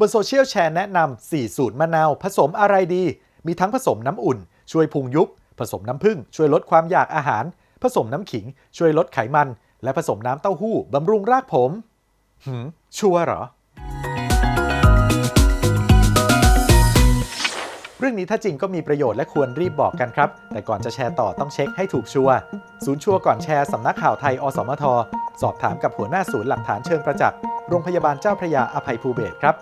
บนโซเชียลแชร์แนะนำ4สูตรมะนาว ผสมอะไรดี มีทั้งผสมน้ำอุ่น ช่วยพุงยุบผสมน้ำผึ้งช่วยลดความอยากอาหาร ผสมน้ำขิง ช่วยลดไขมัน และผสมน้ำเต้าหู้บำรุงรากผม หืม ชัวร์เหรอ เรื่องนี้ถ้าจริงก็มีประโยชน์และควรรีบบอกกันครับ แต่ก่อนจะแชร์ต่อต้องเช็คให้ถูกชัวร์ศูนย์ชัวร์ก่อนแชร์สำนักข่าวไทยอสมท สอบถามกับหัวหน้าศูนย์หลักฐานเชิงประจักษ์โรงพยาบาลเจ้าพระยาอภัยภูเบศรครับ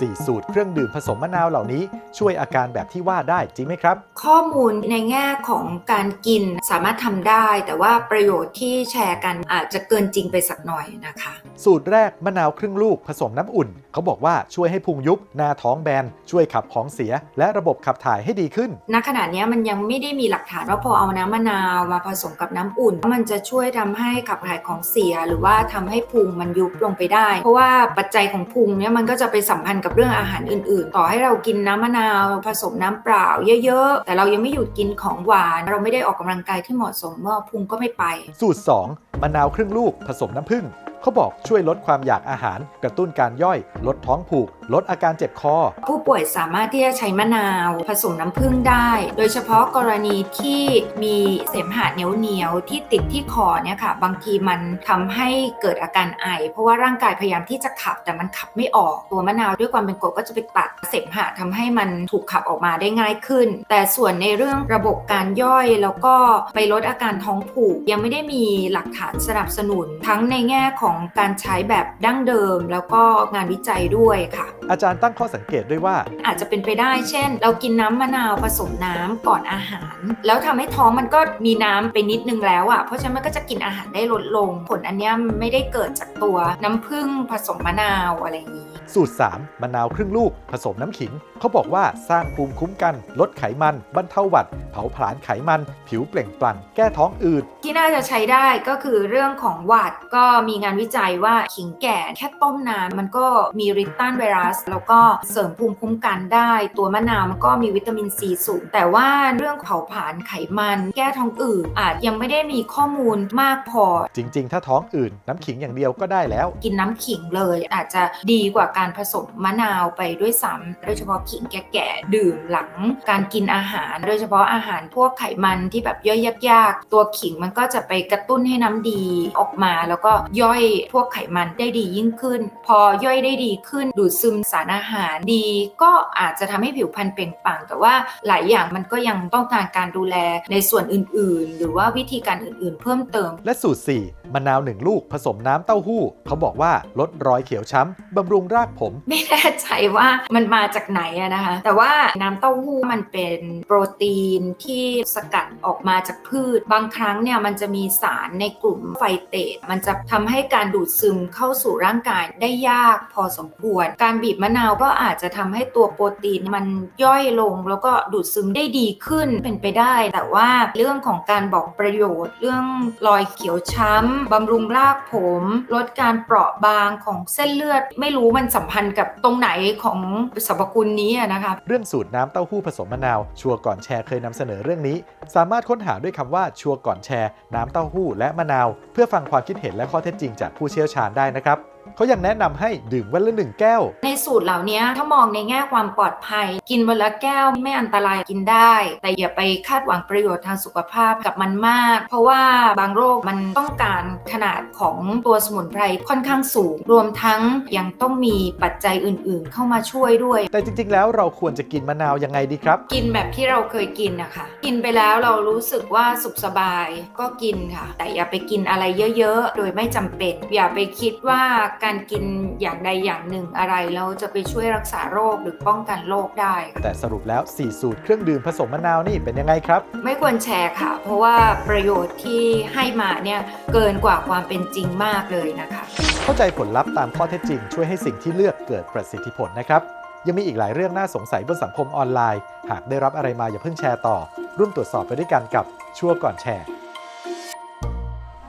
4สูตรเครื่องดื่มผสมมะนาวเหล่านี้ ช่วยอาการแบบที่ว่าได้จริงไหมครับ ข้อมูลในแง่ของการกินสามารถทำได้ แต่ว่าประโยชน์ที่แชร์กันอาจจะเกินจริงไปสักหน่อยนะคะ สูตรแรกมะนาวครึ่งลูกผสมน้ำอุ่น เขาบอกว่าช่วยให้พุงยุบ หน้าท้องแบน ช่วยขับของเสีย และระบบขับถ่ายให้ดีขึ้นณขณะเนี้ยมันยังไม่ได้มีหลักฐานว่าพอเอาน้ำมะนาวมาผสมกับน้ำอุ่น มันจะช่วยทำให้ขับถ่ายของเสีย หรือว่าทำให้พุงมันยุบลงไปได้เพราะว่าปัจจัยของพุงเนี่ยมันก็จะไปสัมพันธ์กับเรื่องอาหารอื่น ๆ ต่อให้เรากินน้ำมะนาวผสมน้ำเปล่าเยอะๆ แต่เรายังไม่หยุดกินของหวาน เราไม่ได้ออกกำลังกายที่เหมาะสมเมื่อพุงก็ไม่ไป สูตร 2 มะนาวครึ่งลูกผสมน้ำผึ้ง เขาบอกช่วยลดความอยากอาหาร กระตุ้นการย่อย ลดท้องผูก ลดอาการเจ็บคอ ผู้ป่วยสามารถที่จะใช้มะนาว ผสมน้ำผึ้งได้ โดยเฉพาะกรณีที่มีเสมหะเหนียวเหนียวๆที่ติดที่คอเนี่ยค่ะ บางทีมันทำให้เกิดอาการไอ เพราะว่าร่างกายพยายามที่จะขับ แต่มันขับไม่ออกตัวมะนาวด้วยความเป็นกรดก็จะไปตัดเสมหะทำให้มันถูกขับออกมาได้ง่ายขึ้น แต่ส่วนในเรื่องระบบการย่อยแล้วก็ไปลดอาการท้องผูกยังไม่ได้มีหลักฐานสนับสนุน ทั้งในแง่ของการใช้แบบดั้งเดิม แล้วก็งานวิจัยด้วยค่ะ อาจารย์ตั้งข้อสังเกตด้วยว่า อาจจะเป็นไปได้ เช่น เรากินน้ำมะนาวผสมน้ำก่อนอาหาร แล้วทำให้ท้องมันก็มีน้ำไปนิดนึงแล้วอะ่ะเพราะฉะนั้นมันก็จะกินอาหารได้ลดลง ผลอันเนี้ยมันไม่ได้เกิดจากตัวน้ำผึ้งผสมมะนาวอะไรอย่างนี้ สูตร 3 มะนาวครึ่งลูก ผสมน้ำขิง เขาบอกว่าสร้างภูมิคุ้มกัน ลดไขมันบรรเทาหวัด เผาผลาญไขมัน ผิวเปล่งปลั่งแก้ท้องอืดที่น่าจะใช้ได้ก็คือเรื่องของหวัดก็มีงานวิจัยว่าขิงแก่แค่ต้มน้ำมันก็มีฤทธิ์ต้านไวรัส แล้วก็เสริมภูมิคุ้มกันได้ ตัวมะนาวมันก็มีวิตามินซีสูง แต่ว่าเรื่องเผาผลาญไขมัน แก้ท้องอืดอาจยังไม่ได้มีข้อมูลมากพอ จริง ๆ ถ้าท้องอื่นน้ำขิงอย่างเดียวก็ได้แล้ว กินน้ำขิงเลย อาจจะดีกว่าการผสมมะนาวไปด้วยซ้ำโดยเฉพาะขิงแก่ๆดื่มหลังการกินอาหาร โดยเฉพาะอาหารพวกไขมันที่แบบย่อยยากๆตัวขิงมันก็จะไปกระตุ้นให้น้ำดีออกมาแล้วก็ย่อยพวกไขมันได้ดียิ่งขึ้น พอย่อยได้ดีขึ้น ดูดซึมสารอาหารดี ก็อาจจะทำให้ผิวพรรณเปล่งปลั่ง แต่ว่าหลายอย่างมันก็ยังต้องการการดูแลในส่วนอื่นๆ หรือว่าวิธีการอื่นๆ เพิ่มเติมและสูตร4 มะนาว1ลูกผสมน้ำเต้าหู้ เขาบอกว่าลดรอยเขียวช้ำบำรุงรากผม ไม่แน่ใจว่ามันมาจากไหนอะนะคะ แต่ว่าน้ำเต้าหู้มันเป็นโปรตีนที่สกัดออกมาจากพืช บางครั้งเนี่ยมันจะมีสารในกลุ่มไฟเตสมันจะทำให้การดูดซึมเข้าสู่ร่างกายได้ยากพอสมควร การบีบมะนาวก็อาจจะทำให้ตัวโปรตีนมันย่อยลงแล้วก็ดูดซึมได้ดีขึ้นเป็นไปได้ แต่ว่าเรื่องของการบอกประโยชน์ เรื่องรอยเขียวช้ำบำรุงรากผม ลดการเปราะบางของเส้นเลือด ไม่รู้มันสัมพันธ์กับตรงไหนของสรรพคุณนี้นะคะ เรื่องสูตรน้ำเต้าหู้ผสมมะนาว ชัวก่อนแชร์เคยนำเสนอเรื่องนี้ สามารถค้นหาด้วยคำว่าชัวก่อนแชร์ น้ำเต้าหู้และมะนาว เพื่อฟังความคิดเห็นและข้อเท็จจริงจากผู้เชี่ยวชาญได้นะครับ เขายังแนะนำให้ดื่มวันละหนึ่งแก้ว ในสูตรเหล่านี้ถ้ามองในแง่ความปลอดภัย กินวันละแก้วไม่อันตรายกินได้ แต่อย่าไปคาดหวังประโยชน์ทางสุขภาพกับมันมาก เพราะว่าบางโรคมันต้องการขนาดของตัวสมุนไพรค่อนข้างสูง รวมทั้งยังต้องมีปัจจัยอื่น ๆ เข้ามาช่วยด้วย แต่จริง ๆ แล้วเราควรจะกินมะนาวยังไงดีครับ กินแบบที่เราเคยกินนะคะกินไปแล้วเรารู้สึกว่าสุขสบายก็กินค่ะ แต่อย่าไปกินอะไรเยอะ ๆ โดยไม่จำเป็น อย่าไปคิดว่าการกินอย่างใดอย่างหนึ่งอะไรแล้วจะไปช่วยรักษาโรคหรือป้องกันโรคได้ค่ะแต่สรุปแล้ว 4 สูตรเครื่องดื่มผสมมะนาวนี่เป็นยังไงครับ ไม่ควรแชร์ค่ะ เพราะว่าประโยชน์ที่ให้มาเนี่ยเกินกว่าความเป็นจริงมากเลยนะคะ เข้าใจผลลัพธ์ตามข้อเท็จจริง ช่วยให้สิ่งที่เลือกเกิดประสิทธิผลนะครับยังมีอีกหลายเรื่องน่าสงสัยบนสังคมออนไลน์ หากได้รับอะไรมาอย่าเพิ่งแชร์ต่อ ร่วมตรวจสอบไปด้วยกันกับชัวร์ก่อนแชร์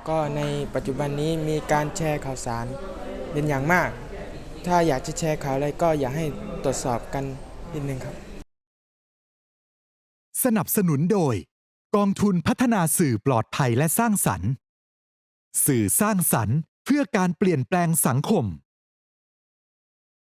ก็ในปัจจุบันนี้มีการแชร์ข่าวสาร เป็นอย่างมาก ถ้าอยากจะแชร์ข่าวอะไรก็อยากให้ตรวจสอบกันนิดนึงครับ สนับสนุนโดย กองทุนพัฒนาสื่อปลอดภัยและสร้างสรรค์ สื่อสร้างสรรค์เพื่อการเปลี่ยนแปลงสังคม